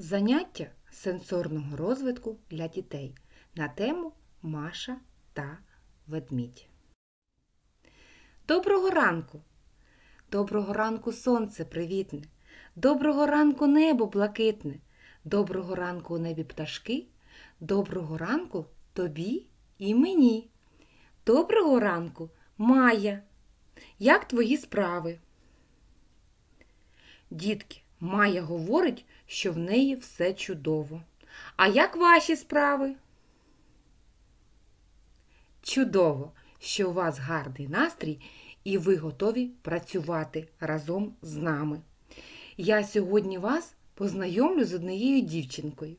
Заняття сенсорного розвитку для дітей на тему Маша та ведмідь. Доброго ранку! Доброго ранку сонце привітне, доброго ранку небо блакитне, доброго ранку у небі пташки, доброго ранку тобі і мені. Доброго ранку, Майя! Як твої справи? Дітки, Майя говорить, що в неї все чудово. А як ваші справи? Чудово, що у вас гарний настрій і ви готові працювати разом з нами. Я сьогодні вас познайомлю з однією дівчинкою.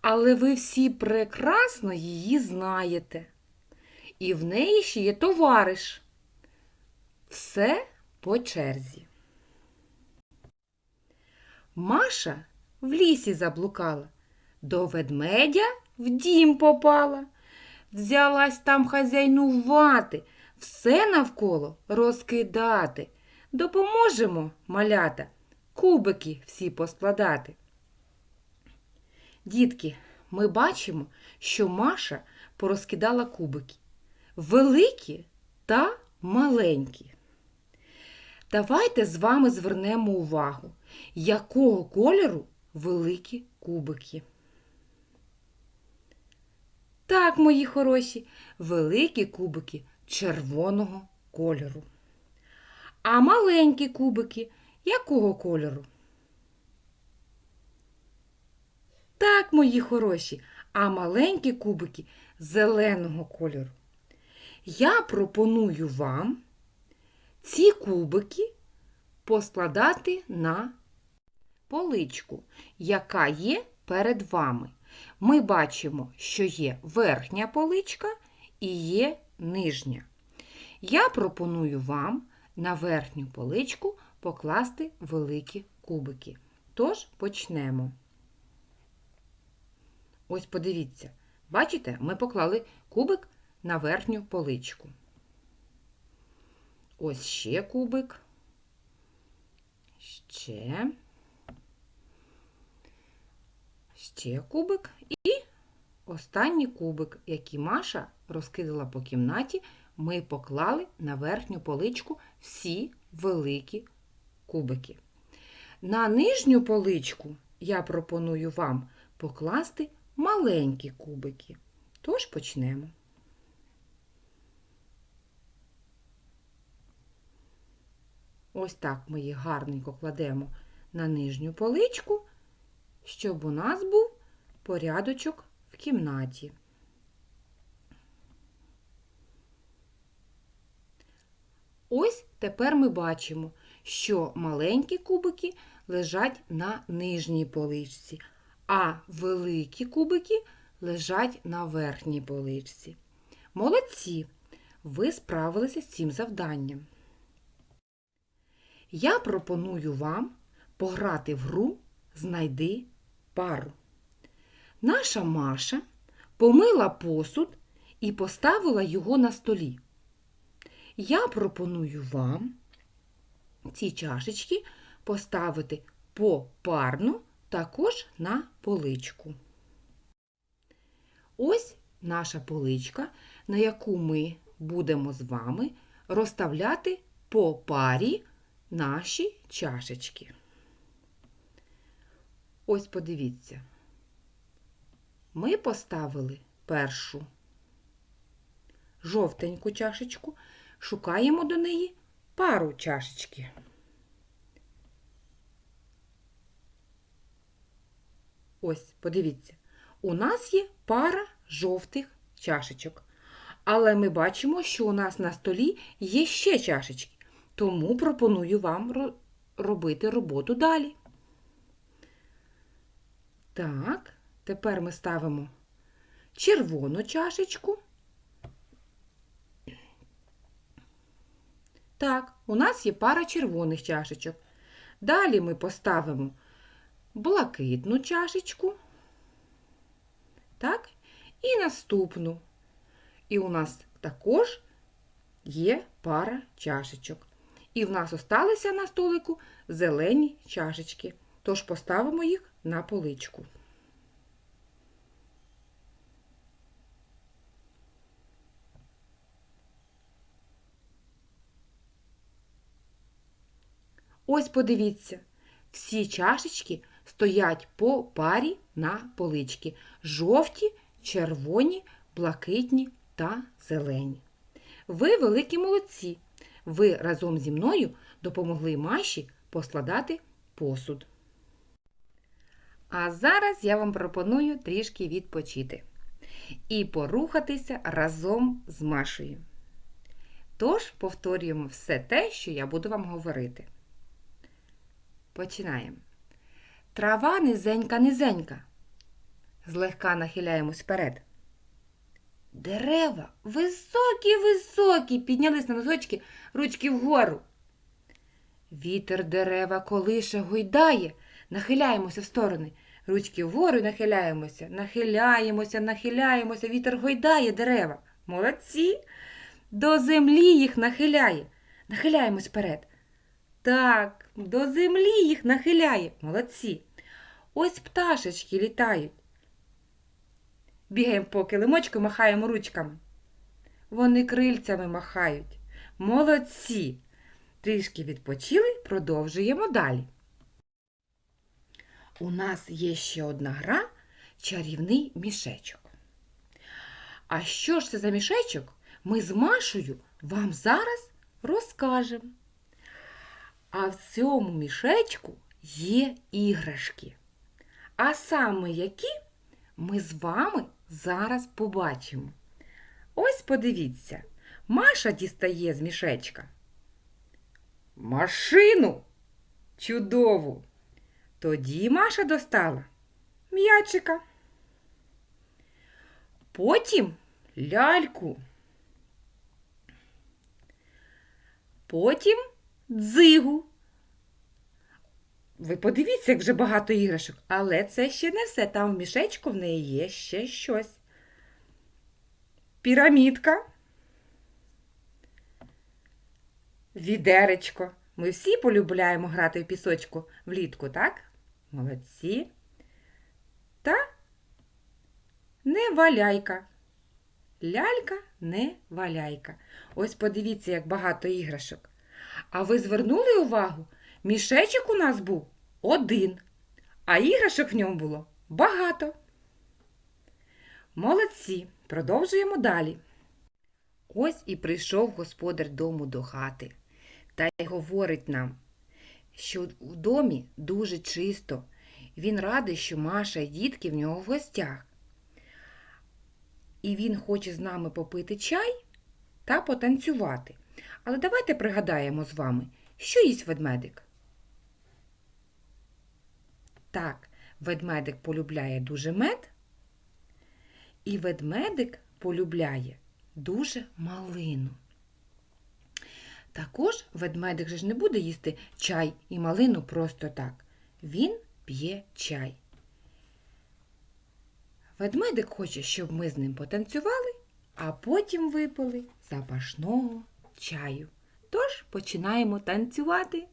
Але ви всі прекрасно її знаєте. І в неї ще є товариш. Все по черзі. Маша в лісі заблукала, до ведмедя в дім попала. Взялась там хазяйнувати, все навколо розкидати. Допоможемо, малята, кубики всі поскладати. Дітки, ми бачимо, що Маша порозкидала кубики. Великі та маленькі. Давайте з вами звернемо увагу, якого кольору великі кубики. Так, мої хороші, великі кубики червоного кольору. А маленькі кубики якого кольору? Так, мої хороші, а маленькі кубики зеленого кольору. Я пропоную вам ці кубики поскладати на поличку, яка є перед вами. Ми бачимо, що є верхня поличка і є нижня. Я пропоную вам на верхню поличку покласти великі кубики. Тож почнемо. Ось подивіться, бачите, ми поклали кубик на верхню поличку. Ось ще кубик. Ще. Ще кубик і останній кубик, який Маша розкидала по кімнаті, ми поклали на верхню поличку всі великі кубики. На нижню поличку я пропоную вам покласти маленькі кубики. Тож почнемо. Ось так ми їх гарненько кладемо на нижню поличку, щоб у нас був порядочок в кімнаті. Ось тепер ми бачимо, що маленькі кубики лежать на нижній поличці, а великі кубики лежать на верхній поличці. Молодці! Ви справилися з цим завданням. Я пропоную вам пограти в гру Знайди пару. Наша Маша помила посуд і поставила його на столі. Я пропоную вам ці чашечки поставити попарно також на поличку. Ось наша поличка, на яку ми будемо з вами розставляти по парі наші чашечки. Ось подивіться. Ми поставили першу жовтеньку чашечку, шукаємо до неї пару чашечки. Ось, подивіться, у нас є пара жовтих чашечок. Але ми бачимо, що у нас на столі є ще чашечки. Тому пропоную вам робити роботу далі. Так, тепер ми ставимо червону чашечку. Так, у нас є пара червоних чашечок. Далі ми поставимо блакитну чашечку. Так, і наступну. І у нас також є пара чашечок. І в нас осталися на столику зелені чашечки. Тож поставимо їх на поличку. Ось подивіться, всі чашечки стоять по парі на полички. Жовті, червоні, блакитні та зелені. Ви великі молодці. Ви разом зі мною допомогли Маші поскладати посуд. А зараз я вам пропоную трішки відпочити і порухатися разом з Машею. Тож повторюємо все те, що я буду вам говорити. Починаємо. Трава низенька, низенька. Злегка нахиляємось вперед. Дерева високі, високі, піднялись на носочки, ручки вгору. Вітер дерева колише гойдає, нахиляємося в сторони. Ручки вгору і нахиляємося, нахиляємося, нахиляємося, вітер гойдає дерева. Молодці. До землі їх нахиляє. Нахиляємось вперед. Так, до землі їх нахиляє. Молодці. Ось пташечки літають. Бігаємо по килимочку, махаємо ручками. Вони крильцями махають. Молодці. Трішки відпочили, продовжуємо далі. У нас є ще одна гра чарівний мішечок. А що ж це за мішечок? Ми з Машею вам зараз розкажемо. А в цьому мішечку є іграшки. А саме які ми з вами зараз побачимо. Ось подивіться, Маша дістає з мішечка. Машину чудову. Тоді Маша достала м'ячика. Потім ляльку. Потім дзигу. Ви подивіться, як вже багато іграшок, але це ще не все. Там в мішечку в неї є ще щось. Пірамідка. Відеречко. Ми всі полюбляємо грати в пісочку влітку, так? Молодці. Та не валяйка. Лялька не валяйка. Ось подивіться, як багато іграшок. А ви звернули увагу? Мішечок у нас був один, а іграшок в ньому було багато. Молодці, продовжуємо далі. Ось і прийшов господар дому до хати та й говорить нам, що в домі дуже чисто. Він радий, що Маша і дітки в нього в гостях. І він хоче з нами попити чай та потанцювати. Але давайте пригадаємо з вами, що їсть ведмедик. Так, ведмедик полюбляє дуже мед, і ведмедик полюбляє дуже малину. Також ведмедик же ж не буде їсти чай і малину просто так. Він п'є чай. Ведмедик хоче, щоб ми з ним потанцювали, а потім випили запашного чаю. Тож починаємо танцювати.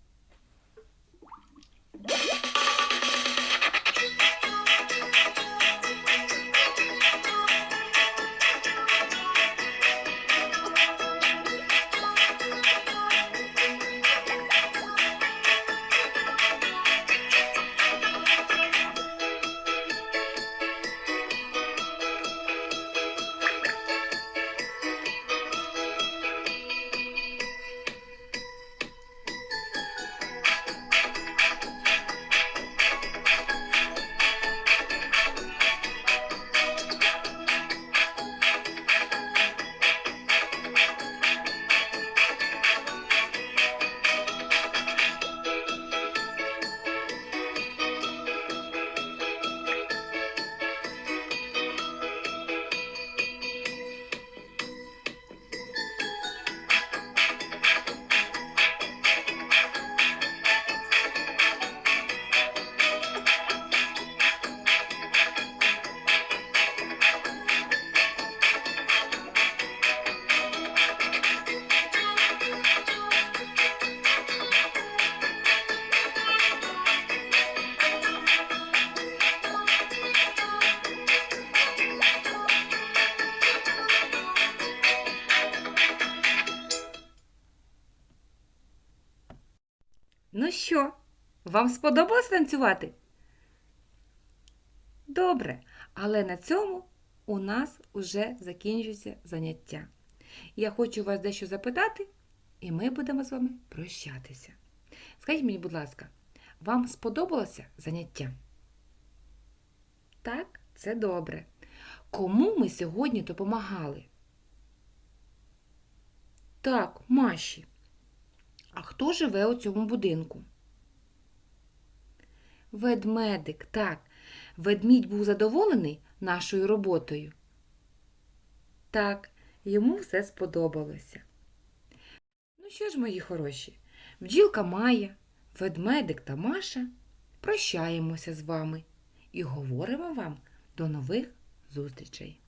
Що? Вам сподобалось танцювати? Добре, але на цьому у нас уже закінчується заняття. Я хочу вас дещо запитати, і ми будемо з вами прощатися. Скажіть мені, будь ласка, вам сподобалося заняття? Так, це добре. Кому ми сьогодні допомагали? Так, Маші. А хто живе у цьому будинку? Ведмедик, так. Ведмідь був задоволений нашою роботою. Так, йому все сподобалося. Ну що ж, мої хороші, бджілка Майя, ведмедик та Маша прощаємося з вами і говоримо вам до нових зустрічей.